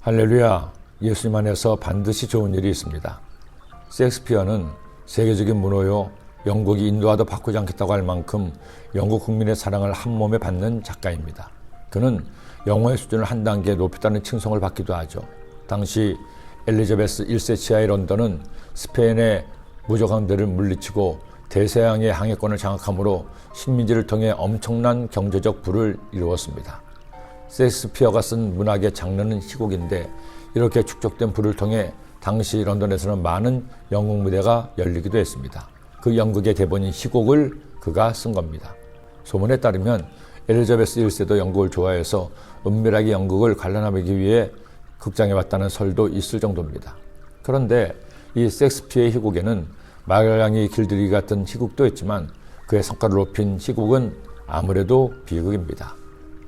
할렐루야, 예수님 안에서 반드시 좋은 일이 있습니다. 셰익스피어는 세계적인 문호요, 영국이 인도와도 바꾸지 않겠다고 할 만큼 영국 국민의 사랑을 한 몸에 받는 작가입니다. 그는 영어의 수준을 한 단계 높였다는 칭송을 받기도 하죠. 당시 엘리자베스 1세 치하의 런던은 스페인의 무조강들을 물리치고 대서양의 항해권을 장악함으로 식민지를 통해 엄청난 경제적 부를 이루었습니다. 셰익스피어가 쓴 문학의 장르는 희곡인데 이렇게 축적된 부를 통해 당시 런던에서는 많은 연극 무대가 열리기도 했습니다. 그 연극의 대본인 희곡을 그가 쓴 겁니다. 소문에 따르면 엘리자베스 1세도 연극을 좋아해서 은밀하게 연극을 관람하기 위해 극장에 왔다는 설도 있을 정도입니다. 그런데 이 섹스피어의 희곡에는 마을양이 길들이기 같은 희곡도 있지만 그의 성과를 높인 희곡은 아무래도 비극입니다.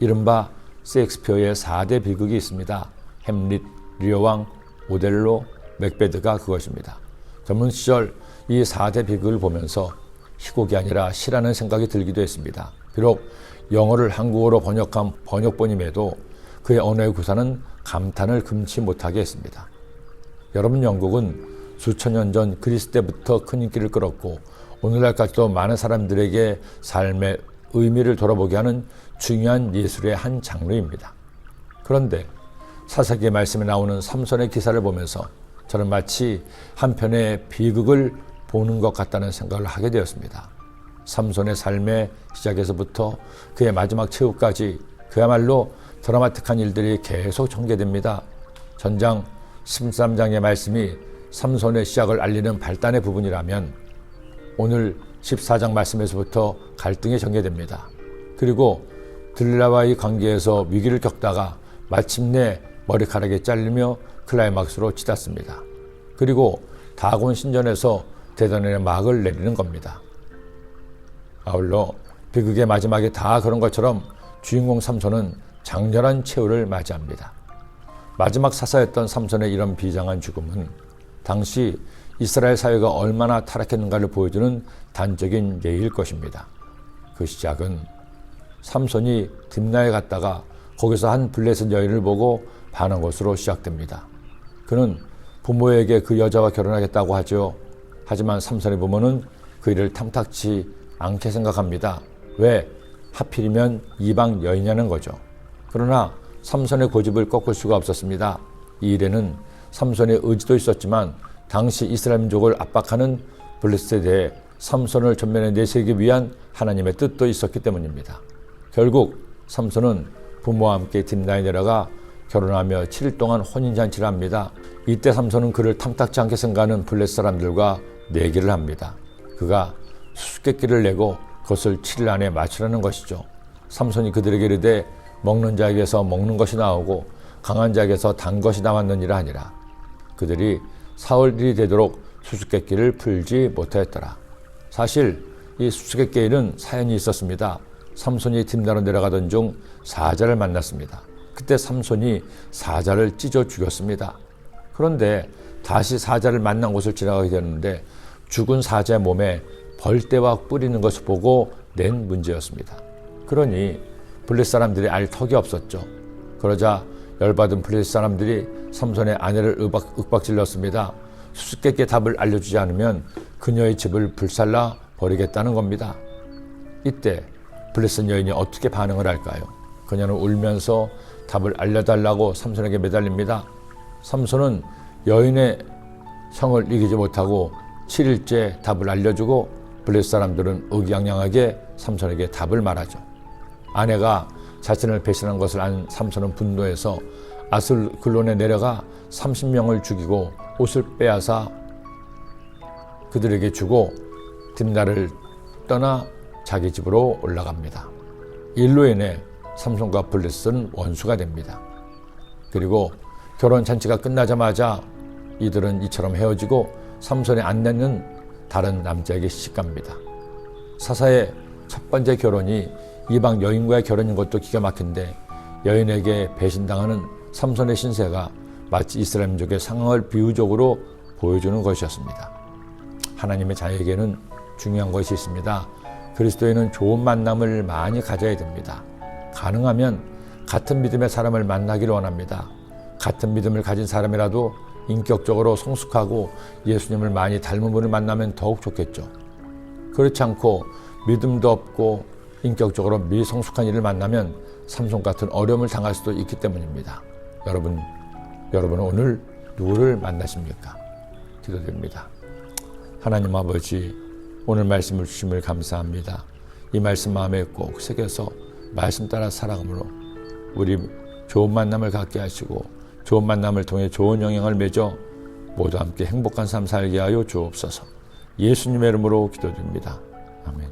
이른바 셰익스피어의 4대 비극이 있습니다. 햄릿, 리어왕, 오델로, 맥베드가 그것입니다. 전문 시절 이 4대 비극을 보면서 희곡이 아니라 시라는 생각이 들기도 했습니다. 비록 영어를 한국어로 번역한 번역본임에도 그의 언어의 구사는 감탄을 금치 못하게 했습니다. 여러분 영국은 수천 년 전 그리스 때부터 큰 인기를 끌었고 오늘날까지도 많은 사람들에게 삶의 의미를 돌아보게 하는 중요한 예술의 한 장르입니다. 그런데 사사기의 말씀에 나오는 삼손의 기사를 보면서 저는 마치 한편의 비극을 보는 것 같다는 생각을 하게 되었습니다. 삼손의 삶의 시작에서부터 그의 마지막 최후까지 그야말로 드라마틱한 일들이 계속 전개됩니다. 전장 13장의 말씀이 삼손의 시작을 알리는 발단의 부분이라면 오늘 14장 말씀에서부터 갈등이 전개됩니다. 그리고 들라와의 관계에서 위기를 겪다가 마침내 머리카락이 잘리며 클라이막스로 치닫습니다. 그리고 다곤 신전에서 대단의 막을 내리는 겁니다. 아울러 비극의 마지막에 다 그런 것처럼 주인공 삼손은 장렬한 최후를 맞이합니다. 마지막 사사였던 삼손의 이런 비장한 죽음은 당시 이스라엘 사회가 얼마나 타락했는가를 보여주는 단적인 예일 것입니다. 그 시작은 삼손이 딥나에 갔다가 거기서 한 블레셋 여인을 보고 반한 것으로 시작됩니다. 그는 부모에게 그 여자와 결혼하겠다고 하죠. 하지만 삼손의 부모는 그 일을 탐탁치 않게 생각합니다. 왜? 하필이면 이방 여인이냐는 거죠. 그러나 삼손의 고집을 꺾을 수가 없었습니다. 이 일에는 삼손의 의지도 있었지만 당시 이스라엘 민족을 압박하는 블레셋에 대해 삼손을 전면에 내세우기 위한 하나님의 뜻도 있었기 때문입니다. 결국 삼손은 부모와 함께 딥나에 내려가 결혼하며 7일 동안 혼인잔치를 합니다. 이때 삼손은 그를 탐탁지 않게 생각하는 블레셋 사람들과 내기를 합니다. 그가 수수께끼를 내고 그것을 7일 안에 맞추라는 것이죠. 삼손이 그들에게 이르되 먹는 자에게서 먹는 것이 나오고 강한 자에게서 단 것이 나왔느니라 하니라. 그들이 사흘이 되도록 수수께끼를 풀지 못하였더라. 사실 이 수수께끼에는 사연이 있었습니다. 삼손이 딥나로 내려가던 중 사자를 만났습니다. 그때 삼손이 사자를 찢어 죽였습니다. 그런데 다시 사자를 만난 곳을 지나가게 되는데 죽은 사자의 몸에 벌떼와 뿌리는 것을 보고 낸 문제였습니다. 그러니 블레 사람들이 알 턱이 없었죠. 그러자 열받은 블레 사람들이 삼손의 아내를 윽박, 윽박질렀습니다. 수수께끼 답을 알려주지 않으면 그녀의 집을 불살라 버리겠다는 겁니다. 이때 블레셋 여인이 어떻게 반응을 할까요? 그녀는 울면서 답을 알려달라고 삼손에게 매달립니다. 삼손은 여인의 성을 이기지 못하고 7일째 답을 알려주고 블레셋 사람들은 의기양양하게 삼손에게 답을 말하죠. 아내가 자신을 배신한 것을 안 삼손은 분노해서 아슬글론에 내려가 30명을 죽이고 옷을 빼앗아 그들에게 주고 딥나를 떠나 자기 집으로 올라갑니다. 일로 인해 삼손과 블레셋은 원수가 됩니다. 그리고 결혼 잔치가 끝나자마자 이들은 이처럼 헤어지고 삼손의 안내는 다른 남자에게 시집갑니다. 사사의 첫 번째 결혼이 이방 여인과의 결혼인 것도 기가 막힌데 여인에게 배신당하는 삼손의 신세가 마치 이스라엘 민족의 상황을 비유적으로 보여주는 것이었습니다. 하나님의 자에게는 중요한 것이 있습니다. 그리스도인은 좋은 만남을 많이 가져야 됩니다. 가능하면 같은 믿음의 사람을 만나기를 원합니다. 같은 믿음을 가진 사람이라도 인격적으로 성숙하고 예수님을 많이 닮은 분을 만나면 더욱 좋겠죠. 그렇지 않고 믿음도 없고 인격적으로 미성숙한 이를 만나면 삼손 같은 어려움을 당할 수도 있기 때문입니다. 여러분, 여러분은 오늘 누구를 만나십니까? 기도드립니다. 하나님 아버지, 오늘 말씀을 주심을 감사합니다. 이 말씀 마음에 꼭 새겨서 말씀 따라 살아감으로 우리 좋은 만남을 갖게 하시고 좋은 만남을 통해 좋은 영향을 맺어 모두 함께 행복한 삶 살게 하여 주옵소서. 예수님의 이름으로 기도드립니다. 아멘.